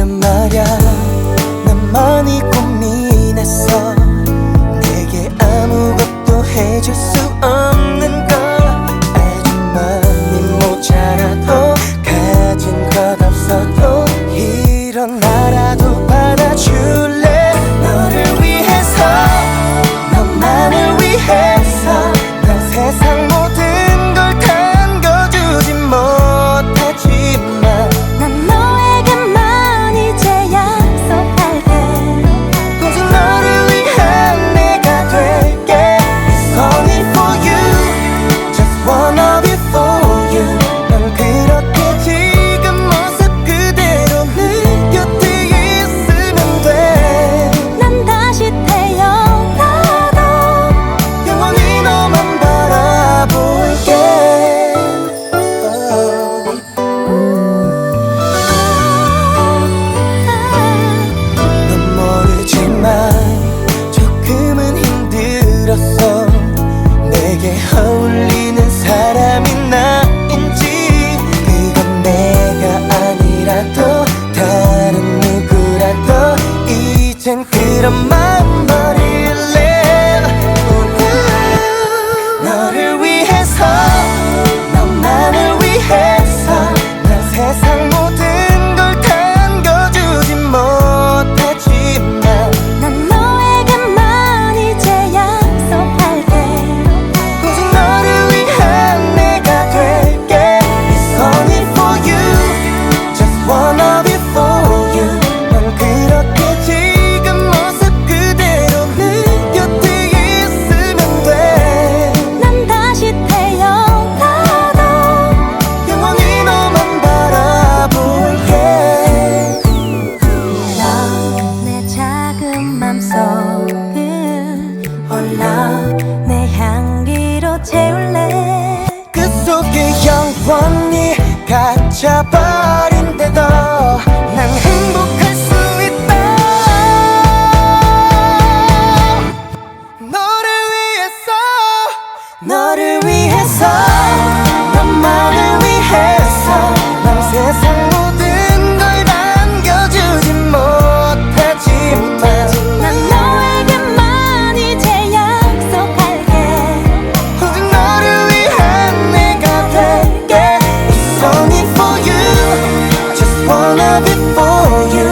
사실은 말야 난 많이 고민했어. 내게 아무것도 해줄 수 없는 걸 아줌마님 모자라도 가진 것 없어도 일어나라도 받아줄 젠 그런 마음 apa love it for you.